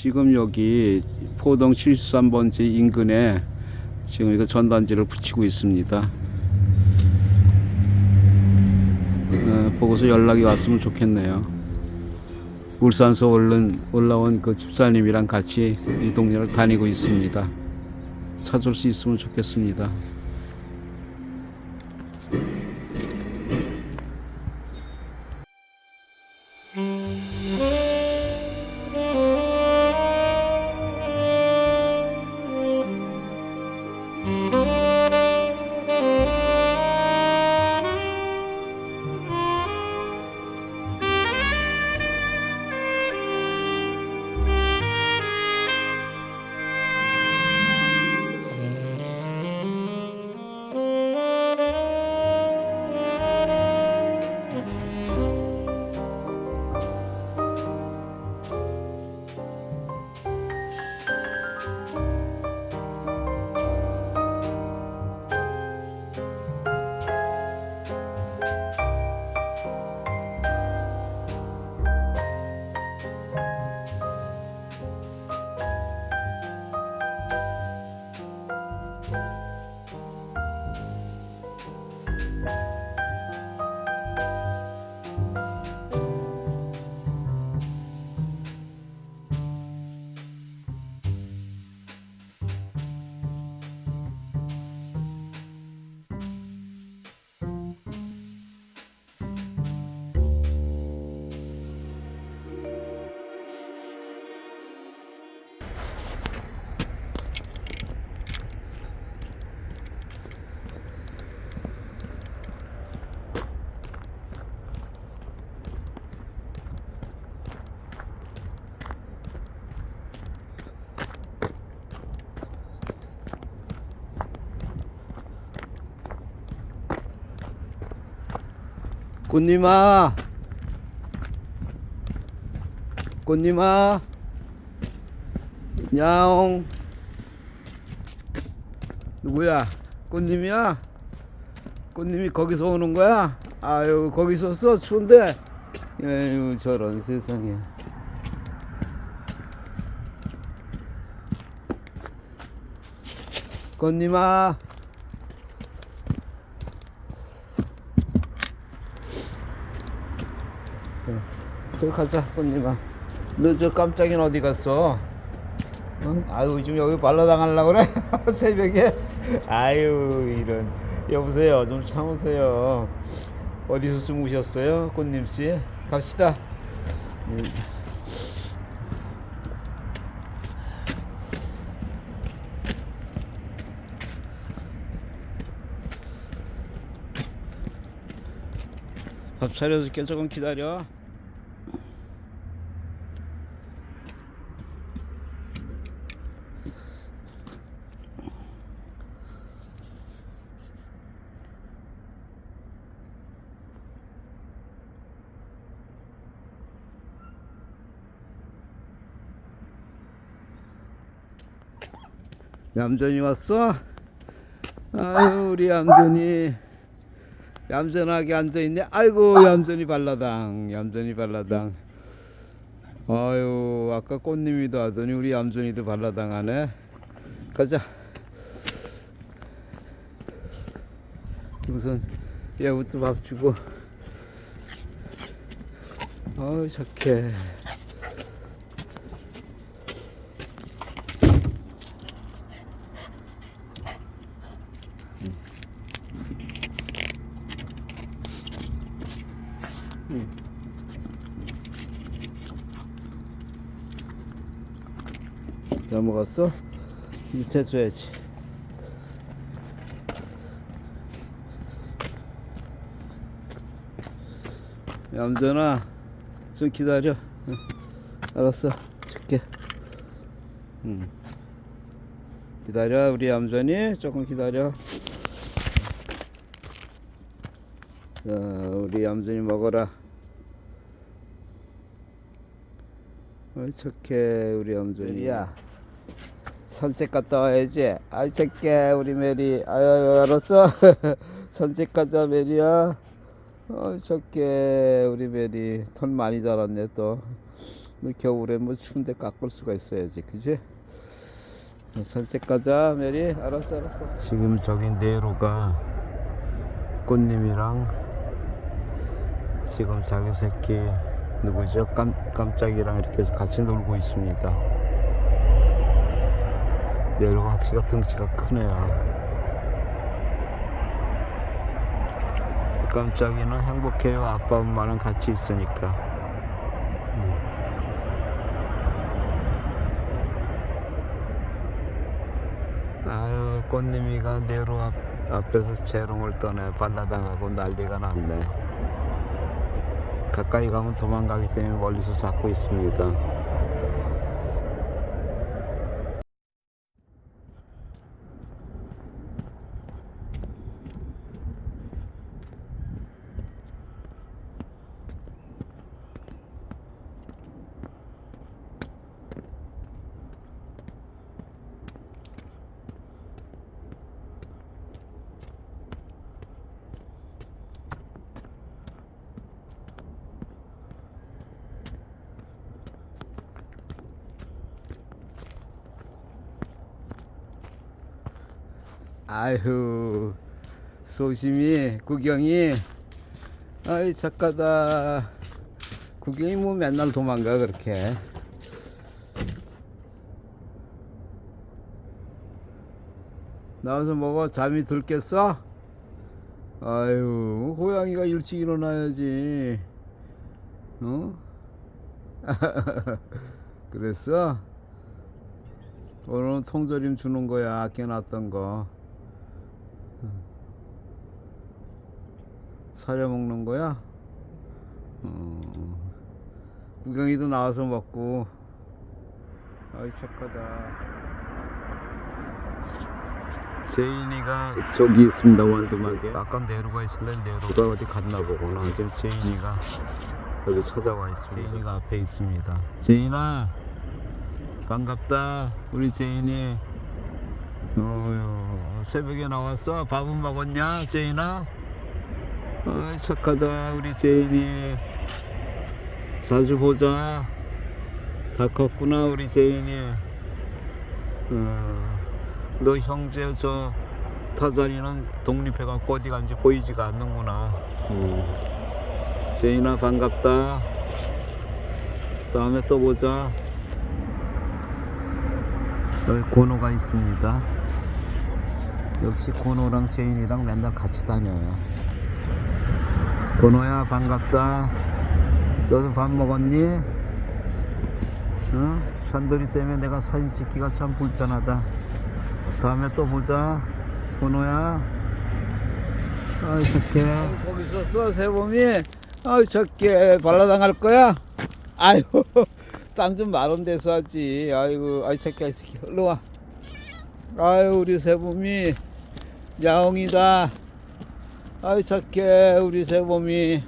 지금 여기 포동 73번지 인근에 지금 이거 전단지를 붙이고 있습니다. 어, 보고서 연락이 왔으면 좋겠네요. 울산서 얼른 올라온 그 집사님이랑 같이 이 동네를 다니고 있습니다. 찾을 수 있으면 좋겠습니다. 꽃님아. 꽃님아. 야옹. 누구야? 꽃님이야? 꽃님이 거기서 오는 거야? 아유 거기서 써 추운데. 아유 저런 세상에. 꽃님아 저기 가자 꽃님아 너저 깜짝이는 어디 갔어? 어? 아유 지금 여기 발라당하려고 그래? 새벽에? 아유 이런 여보세요 좀 참으세요 어디서 숨으셨어요 꽃님 씨? 갑시다 음. 밥 차려줄게 조금 기다려 얌전히 왔어? 아유 우리 얌전히. 얌전하게 앉아있네. 아이고 얌전히 발라당 얌전히 발라당. 아유 아까 꽃님이도 하더니 우리 얌전히도 발라당 하네. 가자. 우선 얘부터 밥 주고. 어우 착해 넘어갔어? 이제 줘야지. 얌전아, 좀 기다려. 응. 알았어, 줄게. 응. 기다려, 우리 얌전이. 조금 기다려. 자, 우리 얌전이 먹어라. 착해, 우리 얌전이. 야. 산책 갔다 와야지. 아이 새끼 우리 메리. 아유 알았어. 산책 가자 메리야. 어 새끼 우리 메리 털 많이 자랐네 또. 뭐 겨울에 뭐 추운데 깎을 수가 있어야지 그지? 산책 가자 메리 알았어 알았어 지금 저기 네로가 꽃님이랑 지금 자기 새끼 누구죠? 깜, 깜짝이랑 이렇게 같이 놀고 있습니다 네로가 확실히 등치가 크네요. 깜짝이는 행복해요. 아빠 엄마랑 같이 있으니까. 아유 꽃님이가 네로 앞, 앞에서 재롱을 떠내 발라당하고 난리가 났네. 가까이 가면 도망가기 때문에 멀리서 잡고 있습니다 아휴 소심이 구경이. 아이 착하다. 구경이 뭐 맨날 도망가 그렇게. 나와서 먹어. 잠이 들겠어? 아유 고양이가 일찍 일어나야지. 어? 그랬어? 오늘은 통조림 주는 거야. 아껴놨던 거 사려 먹는 거야? 어, 구경이도 나와서 먹고. 아이 착하다. 제인이가 저기 있습니다 원두막에. 아까 내루가 있을래? 내루가 어디 갔나 보구나 지금 제인이가 여기 찾아와 있습니다. 제인이가 앞에 있습니다. 제인아 반갑다. 우리 제인이. 어휴, 새벽에 나왔어? 밥은 먹었냐 제인아? 아이 착하다 우리 제인이. 자주 보자. 다 컸구나 우리 제인이. 어, 너 형제 저 타자니는 독립해갖고 어디 간지 보이지가 않는구나. 음. 제인아 반갑다. 다음에 또 보자. 여기 고노가 있습니다 역시 고노랑 제인이랑 맨날 같이 다녀요. 고노야 반갑다. 너도 밥 먹었니? 응? 산돌이 때문에 내가 사진 찍기가 참 불편하다. 다음에 또 보자 고노야. 아이 착해. 거기 있었어 새봄이 아이 착해. 발라당할 거야? 아이고 땅 좀 마른 데서 하지. 아이고 아이 착해. 아이 착해 일로 와. 아유 우리 새봄이 야옹이다. 아이 착해 우리 새봄이.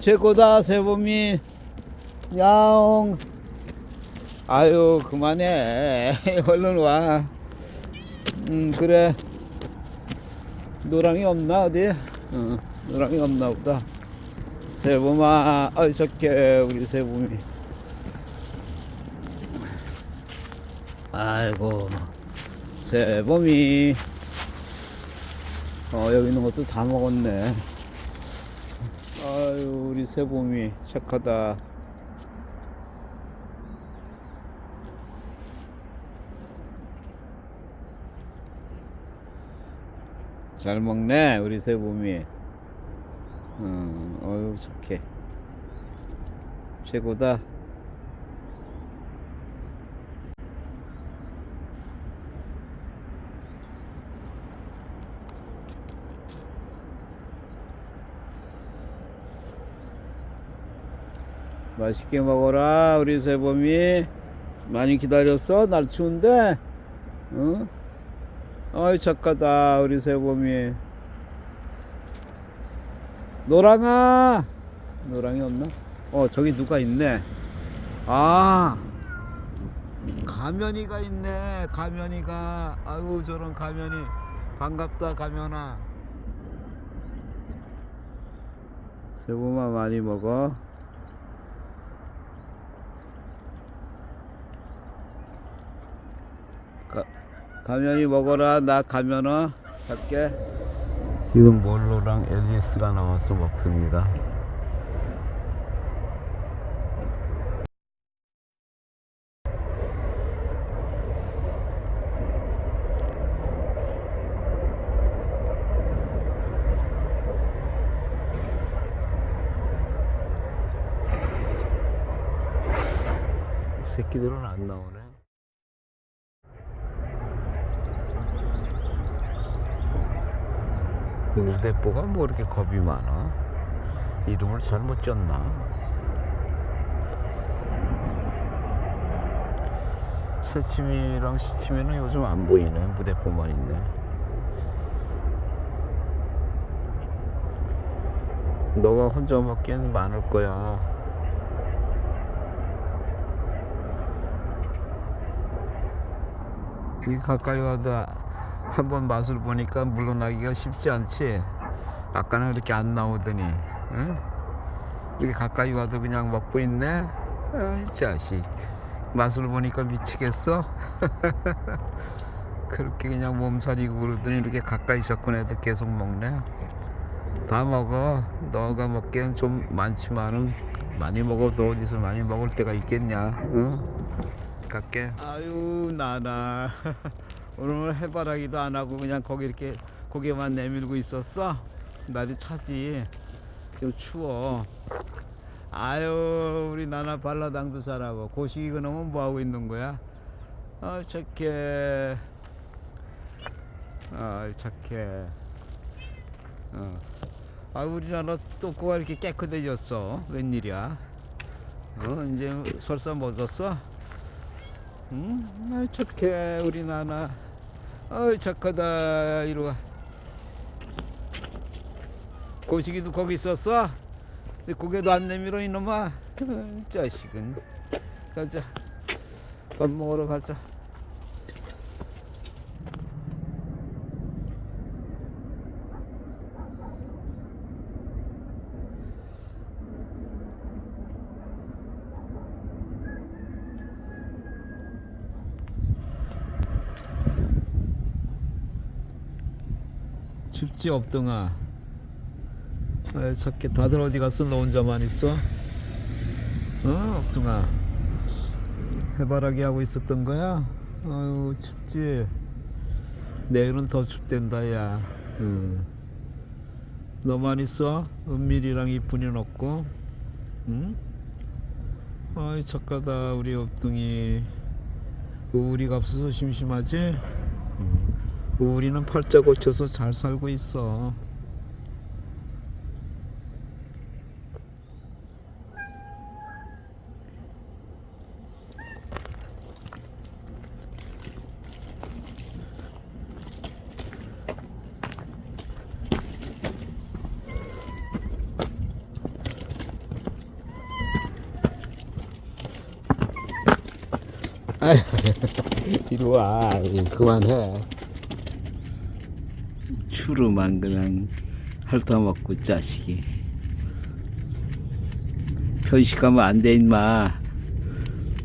최고다 새봄이. 야옹. 아유 그만해. 얼른 와. 음, 그래. 노랑이 없나 어디? 어, 노랑이 없나 보다. 새봄아 아이 착해 우리 새봄이. 아이고 새봄이 어 여기 있는 것도 다 먹었네. 아유 우리 새봄이 착하다. 잘 먹네 우리 새봄이. 음, 어유 착해. 최고다 맛있게 먹어라 우리 새봄이. 많이 기다렸어? 날 추운데? 어? 어이 착하다 우리 새봄이. 노랑아! 노랑이 없나? 어 저기 누가 있네. 아 가면이가 있네 가면이가. 아유 저런 가면이. 반갑다 가면아. 새봄아 많이 먹어 가, 가면이 먹어라. 나 가면어. 갈게. 지금 몰로랑 엘리스가 나와서 먹습니다. 새끼들은 안 나오네 우대뽀가 뭐 이렇게 겁이 많아? 이름을 잘못 졌나? 새치미랑 시치미는 요즘 안 보이네. 무대뽀만 있네. 너가 혼자 먹기엔 많을 거야. 이 가까이 와도 한번 맛을 보니까 물러나기가 쉽지 않지. 아까는 이렇게 안 나오더니, 응? 이렇게 가까이 와도 그냥 먹고 있네. 어이 자식, 맛을 보니까 미치겠어. 그렇게 그냥 몸살이고 그러더니 이렇게 가까이 접근해도 계속 먹네. 다 먹어. 너가 먹기엔 좀 많지만은 많이 먹어도 어디서 많이 먹을 때가 있겠냐. 응? 갈게. 아유 나나 오늘 해바라기도 안 하고 그냥 거기 이렇게 고개만 내밀고 있었어. 날이 차지. 좀 추워. 아유 우리 나나 발라당도 잘하고 고식이 그놈은 뭐 하고 있는 거야? 아 착해. 아 착해. 어. 아 우리 나나 똥꼬가 이렇게 깨끗해졌어. 웬일이야? 어 이제 설사 멎었어? 응? 아, 착해 우리 나나 어이 착하다. 이리 와. 고식이도 거기 있었어? 내 고개도 안 내밀어 이놈아. 어이, 자식은. 가자. 밥 먹으러 가자 춥지 없동아 아 저게 다들 어디 갔어 너 혼자만 있어? 어 없동아 해바라기 하고 있었던 거야? 아유 춥지 내일은 더 춥댄다 야 응. 너만 있어? 은밀이랑 이쁜이는 없고 응? 아이 착하다 우리 업둥이 우리가 없어서 심심하지? 응. 우리는 팔자 고쳐서 잘 살고 있어. 이리 와, 그만해. 추루만 그냥 핥아먹고 자식이 편식하면 안 돼 임마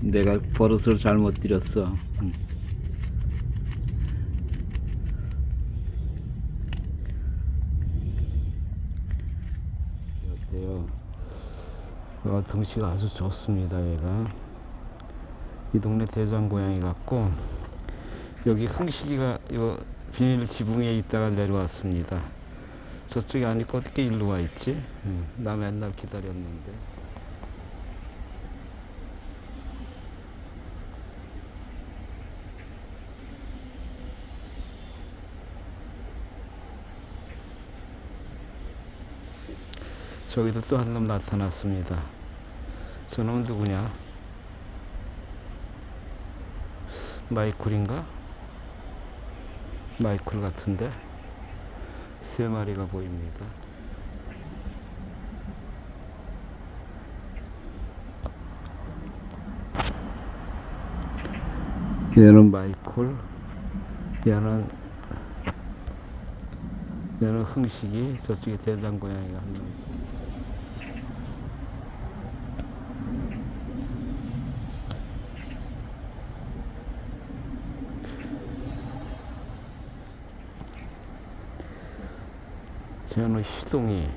내가 버릇을 잘못 들였어 응. 어때요? 어, 덩치가 아주 좋습니다 얘가 이 동네 대장 고양이 같고 여기 흥식이가 요 비닐 지붕에 있다가 내려왔습니다. 저쪽이 아니고 어떻게 일로 와 있지? 응, 나 맨날 기다렸는데. 저기도 또 한 놈 나타났습니다. 저놈은 누구냐? 마이콜인가? 마이클 같은데 세 마리가 보입니다. 얘는 마이콜, 얘는 얘는 흥식이, 저쪽에 대장 고양이가 한 명 있어. 쟤는 희동이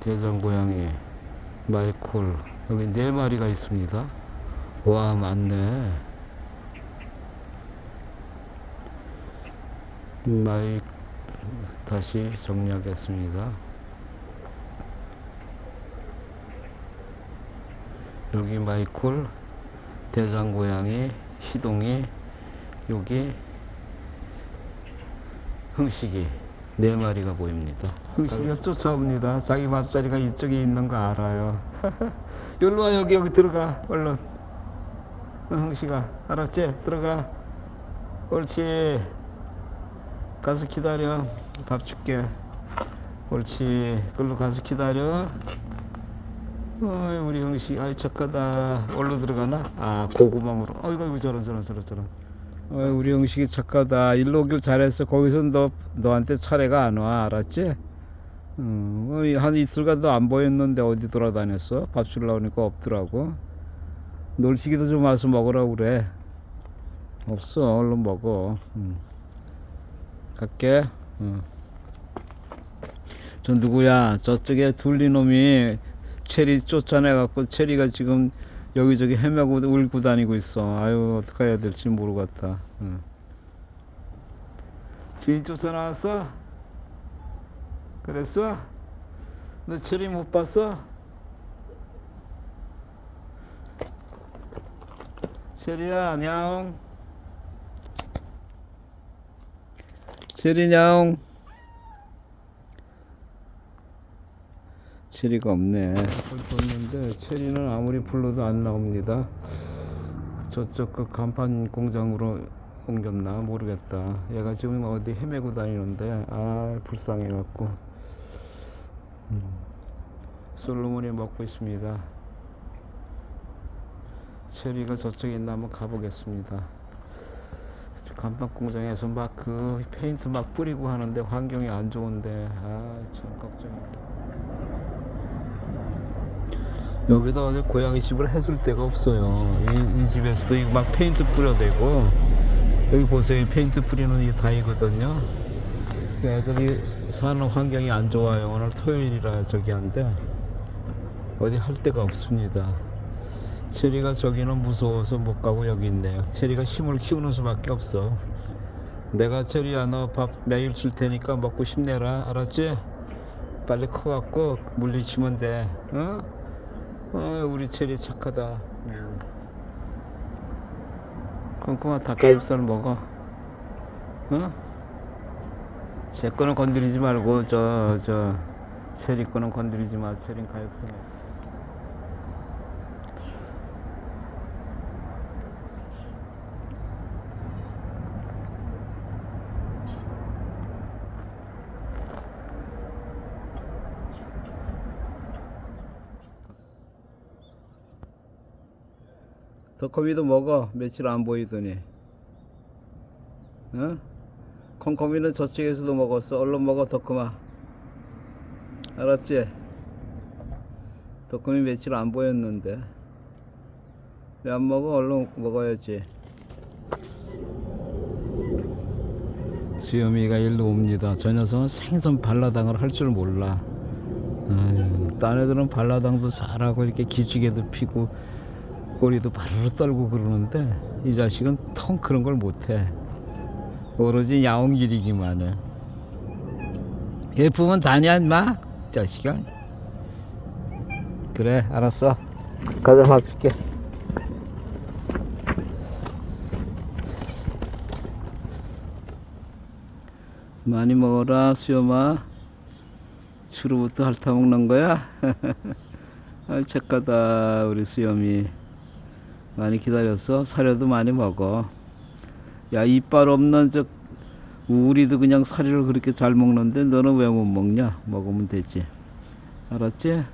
대장고양이 마이콜 여기 네 마리가 있습니다. 와 많네. 마이 다시 정리하겠습니다. 여기 마이콜 대장고양이 희동이 여기 흥식이 네 마리가 보입니다. 흥식이가 쫓아옵니다. 자기 밥자리가 이쪽에 있는 거 알아요. 여기로 와 여기 여기 들어가 얼른. 어, 흥식아 알았지? 들어가. 옳지. 가서 기다려. 밥 줄게. 옳지. 그걸로 가서 기다려. 어이 우리 형식 아이 착하다. 얼로 들어가나? 아 고구망으로. 어이구 어이구 저런 저런 저런 저런. 어, 우리 형식이 착하다. 일로 오길 잘했어. 거기서 너 너한테 차례가 안 와. 알았지? 음, 어, 이한 이틀간 너안 보였는데 어디 돌아다녔어? 밥 주려고 하니까 없더라고. 놀시기도 좀 와서 먹으라고 그래. 없어. 얼른 먹어. 음. 갈게. 어. 저 누구야? 저쪽에 둘리 놈이 체리 쫓아내갖고 체리가 지금 여기저기 헤매고 울고 다니고 있어. 아유 어떻게 해야 될지 모르겠다. 응. 주인 쫓아 나왔어? 그랬어? 너 체리 못 봤어? 체리야 안녕. 체리냥. 체리가 없네. 뒀는데 체리는 아무리 불러도 안 나옵니다. 저쪽 그 간판 공장으로 옮겼나 모르겠다. 얘가 지금 어디 헤매고 다니는데 아 불쌍해 갖고 음. 솔로몬이 먹고 있습니다. 체리가 저쪽에 있나 한번 가보겠습니다. 저 간판 공장에서 막 그 페인트 막 뿌리고 하는데 환경이 안 좋은데 아 참 걱정이야. 여기다 어디 고양이 집을 해줄 데가 없어요. 이, 이 집에서도 이거 막 페인트 뿌려대고 여기 보세요. 이 페인트 뿌리는 이 다이거든요. 그 애들이 사는 환경이 안 좋아요. 오늘 토요일이라 저기 한데 어디 할 데가 없습니다. 체리가 저기는 무서워서 못 가고 여기 있네요. 체리가 힘을 키우는 수밖에 없어. 내가 체리야 너 밥 매일 줄 테니까 먹고 힘내라 알았지? 빨리 커갖고 물리치면 돼. 어? 어, 우리 체리 착하다. 음. 꼼꼼한 닭가슴살 먹어. 어? 제 거는 건드리지 말고 저 저 체리 거는 건드리지 마. 가육살. 먹어. 더커미도 먹어. 며칠 안 보이더니. 어? 콩커미는 저쪽에서도 먹었어. 얼른 먹어 더커마 알았지? 더커미 며칠 안 보였는데. 왜 안 먹어? 얼른 먹어야지. 수염이가 일로 옵니다. 저 녀석은 생선 발라당을 할 줄 몰라. 아유, 딴 애들은 발라당도 잘하고 이렇게 기지개도 피고 꼬리도 바르르 떨고 그러는데 이 자식은 통 그런 걸 못해. 오로지 야옹 일이기만 해. 예쁘면 다냐 인마? 자식아. 그래 알았어. 가자 밥 줄게. 많이 먹어라 수염아. 주로부터 핥아먹는 거야? 아 착하다 우리 수염이 많이 기다렸어 사료도 많이 먹어. 야 이빨 없는 저 우리도 그냥 사료를 그렇게 잘 먹는데 너는 왜 못 먹냐? 먹으면 되지. 알았지?